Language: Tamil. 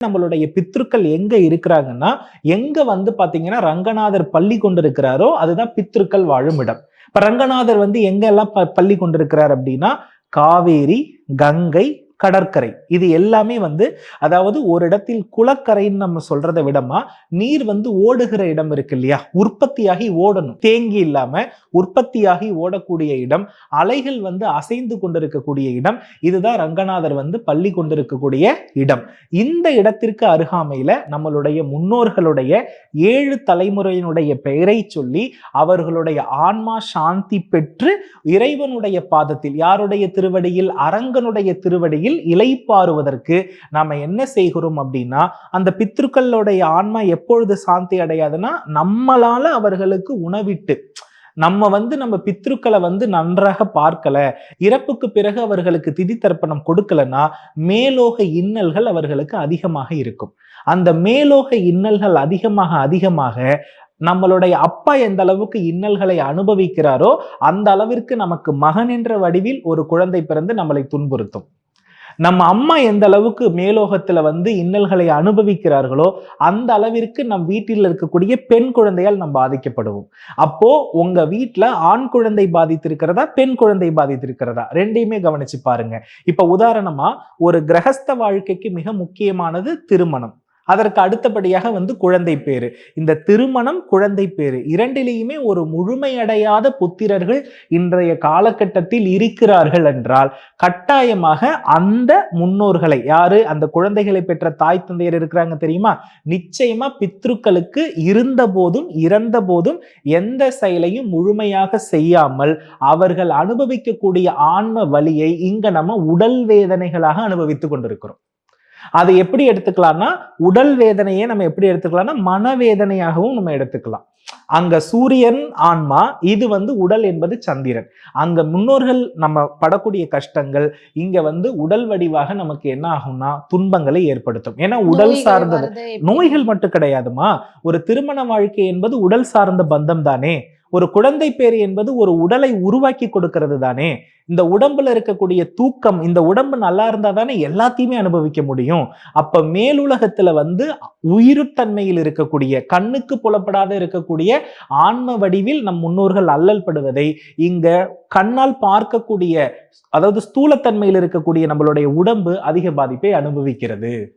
நம்மளுடைய பித்ருக்கள் எங்க இருக்கிறாங்கன்னா எங்க வந்து பாத்தீங்கன்னா ரங்கநாதர் பள்ளி கொண்டிருக்கிறாரோ அதுதான் பித்ருக்கள் வாழும் இடம். இப்ப ரங்கநாதர் வந்து எங்க எல்லாம் பள்ளி கொண்டிருக்கிறார் அப்படின்னா காவேரி கங்கை கடற்கரை. இது எல்லாமே வந்து அதாவது ஒரு இடத்தில் குளக்கரைன்னு நம்ம சொல்றதை விடமா நீர் வந்து ஓடுகிற இடம் இருக்கு இல்லையா? உற்பத்தியாகி ஓடணும். தேங்கி இல்லாம உற்பத்தியாகி ஓடக்கூடிய இடம் அலைகள் வந்து அசைந்து கொண்டிருக்கக்கூடிய இடம் இதுதான் ரங்கநாதர் வந்து பள்ளி கொண்டிருக்கக்கூடிய இடம். இந்த இடத்திற்கு அருகாமையில நம்மளுடைய முன்னோர்களுடைய ஏழு தலைமுறையினுடைய பெயரை சொல்லி அவர்களுடைய ஆன்மா சாந்தி பெற்று இறைவனுடைய பாதத்தில் யாருடைய திருவடியில்? அரங்கனுடைய திருவடியில் இலைப்பாறுவதற்கு நாம என்ன செய்கிறோம் அப்படின்னா அந்த பித்ருக்களுடைய ஆன்மா எப்பொழுது சாந்தி அடையாதுன்னா நம்மளால அவர்களுக்கு உணவிட்டு நம்ம வந்து நம்ம பித்ருக்களை வந்து நன்றாக பார்க்கல இறப்புக்கு பிறகு அவர்களுக்கு திதி தர்ப்பணம் கொடுக்கலன்னா மேலோக இன்னல்கள் அவர்களுக்கு அதிகமாக இருக்கும். அந்த மேலோக இன்னல்கள் அதிகமாக அதிகமாக நம்மளுடைய அப்பா எந்த அளவுக்கு இன்னல்களை அனுபவிக்கிறாரோ அந்த அளவிற்கு நமக்கு மகன் என்ற வடிவில் ஒரு குழந்தை பிறந்து நம்மளை துன்புறுத்தும். நம்ம அம்மா எந்த அளவுக்கு மேலோகத்துல வந்து இன்னல்களை அனுபவிக்கிறார்களோ அந்த அளவிற்கு நம் வீட்டில் இருக்கக்கூடிய பெண் குழந்தையால் நம்ம பாதிக்கப்படுவோம். அப்போ உங்க வீட்டுல ஆண் குழந்தை பாதித்திருக்கிறதா பெண் குழந்தை பாதித்திருக்கிறதா? ரெண்டையுமே கவனிச்சு பாருங்க. இப்ப உதாரணமா ஒரு கிரகஸ்த வாழ்க்கைக்கு மிக முக்கியமானது திருமணம். அதற்கு அடுத்தபடியாக வந்து குழந்தை பேரு இந்த திருமணம் குழந்தை பேரு இரண்டிலேயுமே ஒரு முழுமையடையாத புத்திரர்கள் இன்றைய காலகட்டத்தில் இருக்கிறார்கள் என்றால் கட்டாயமாக அந்த முன்னோர்களை யாரு? அந்த குழந்தைகளை பெற்ற தாய் தந்தையர் இருக்கிறாங்க தெரியுமா? நிச்சயமா பித்ருக்களுக்கு இருந்த போதும் இறந்த போதும் எந்த செயலையும் முழுமையாக செய்யாமல் அவர்கள் அனுபவிக்கக்கூடிய ஆன்ம வழியை இங்க நம்ம உடல் வேதனைகளாக அனுபவித்துக் கொண்டிருக்கிறோம். அதை எப்படி எடுத்துக்கலாம்னா உடல் வேதனையை நம்ம எப்படி எடுத்துக்கலாம்னா மனவேதனையாகவும் நம்ம எடுத்துக்கலாம். அங்க சூரியன் ஆன்மா இது வந்து உடல் என்பது சந்திரன். அங்க முன்னோர்கள் நம்ம படக்கூடிய கஷ்டங்கள் இங்க வந்து உடல் வடிவாக நமக்கு என்ன ஆகும்னா துன்பங்களை ஏற்படுத்தும். ஏன்னா உடல் சார்ந்தது நோய்கள் மட்டும் கிடையாதுமா? ஒரு திருமண வாழ்க்கை என்பது உடல் சார்ந்த பந்தம் தானே? ஒரு குழந்தை பேர் என்பது ஒரு உடலை உருவாக்கி கொடுக்கிறது தானே. இந்த உடம்புல இருக்கக்கூடிய தூக்கம் இந்த உடம்பு நல்லா இருந்தா தானே எல்லாத்தையுமே அனுபவிக்க முடியும். அப்ப மேலுலகத்துல வந்து உயிருத்தன்மையில் இருக்கக்கூடிய கண்ணுக்கு புலப்படாத இருக்கக்கூடிய ஆன்ம வடிவில் நம் முன்னோர்கள் அல்லல் படுவதை இங்க கண்ணால் பார்க்கக்கூடிய அதாவது ஸ்தூலத்தன்மையில் இருக்கக்கூடிய நம்மளுடைய உடம்பு அதிக பாதிப்பை அனுபவிக்கிறது.